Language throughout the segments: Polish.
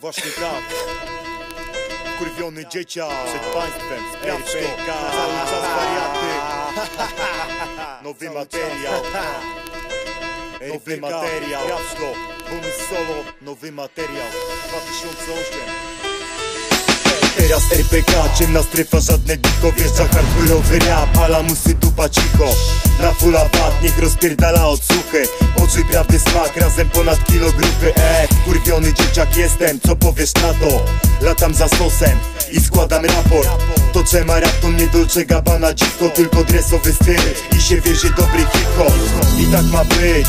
Właśnie tak. Kurwiony dzieciak Przed państwem Sprawdź to Cały czas wariaty. Nowy materiał. Nowy materiał. To Bonus solo Nowy materiał. 2008 Teraz RPK, ciemna strefa, żadne diko Wjeżdża hardkorowy rap, alamusy dupa cicho. Na fulla bat, niech rozpierdala odsłuchy. Poczuj prawdy smak, razem ponad kilo grupy. E, kurwiony dzieciak jestem, co powiesz na to? Latam za sosem i składam raport Toczę maraton, nie Dolce Gabbana dziwko Tylko dresowy styl. I się wierzy dobry hip-hop. I tak ma być,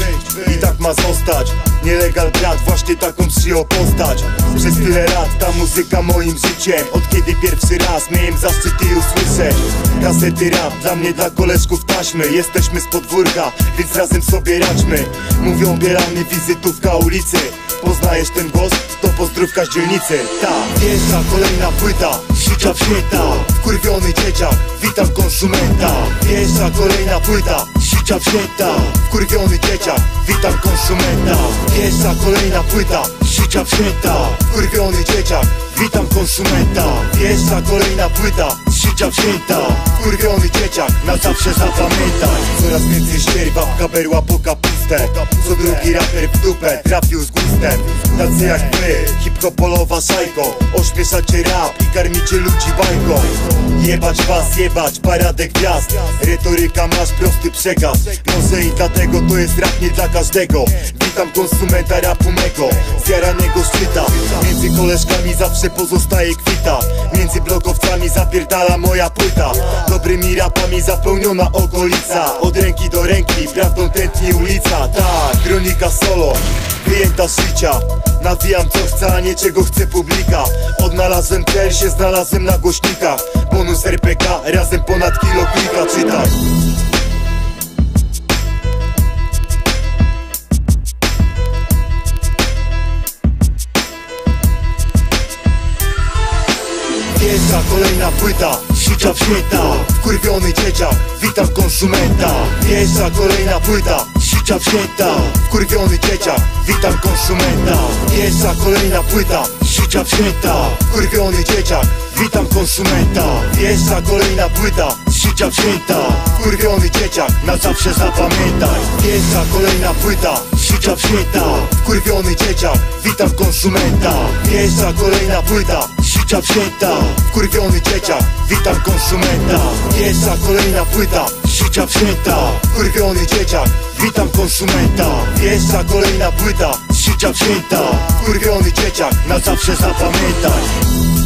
i tak ma zostać. Nielegal brat, właśnie taką przyjął postać. Przez tyle lat ta muzyka moim życiem. Od kiedy pierwszy raz miałem zaszczyt jej usłyszeć. Kasety rap, dla mnie, dla koleżków taśmy. Jesteśmy z podwórka, więc razem sobie radźmy. Mówią bierany wizytówka ulicy. Poznajesz ten głos? To pozdrówka z dzielnicy. Ta, wjeżdża kolejna płyta Życia wświeta, wkurwiony dzieciak Witam konsumenta. Wjeżdża kolejna płyta Życia wświeta, wkurwiony dzieciak Witam konsumenta. Wjeżdża kolejna płyta Życia wświeta, wkurwiony dzieciak Witam konsumenta. Wjeżdża kolejna płyta Życia wświęta Wkurwiony dzieciak Na zawsze zapamiętaj Coraz więcej ścierwa kaberła po kapustę Co drugi raper w dupę Trafił z gustem. Tacy jak my Hip-hopolowa szajko Ośmieszacie rap I karmicie ludzi bajką. Jebać was, jebać Paradę gwiazd. Retoryka masz prosty przekaz. Może i dlatego to jest rap nie dla każdego. Witam konsumenta rapu mego Między koleżkami zawsze pozostaje kwita. Między blokowcami zapierdala moja płyta. Dobrymi rapami zapełniona okolica. Od ręki do ręki, prawdą tętni ulica. Tak, kronika solo, wyjęta z życia. Nawijam co chcę, a nie czego chce publika. Odnalazłem cel, się znalazłem na głośnikach. Bonus RPK, razem ponad kilo klika Czytaj Wjeżdża kolejna płyta, życia wświęta Wkurwiony dzieciak, witam konsumenta. Wjeżdża kolejna płyta, życia wświęta Wkurwiony dzieciak, witam konsumenta. Wjeżdża kolejna płyta, życia wświęta Wkurwiony dzieciak, witam konsumenta. Wjeżdża kolejna płyta, życia wświęta Wkurwiony dzieciak, na zawsze zapamiętaj. Wjeżdża kolejna płyta, życia wświęta Wkurwiony dzieciak, witam konsumenta. Wjeżdża kolejna płyta, życia wświęta Wkurwiony dzieciak, witam konsumenta. Wjeżdża kolejna płyta, życia wświęta Wkurwiony dzieciak, witam konsumenta. Wjeżdża kolejna płyta, życia wświęta Wkurwiony dzieciak, na zawsze zapamiętaj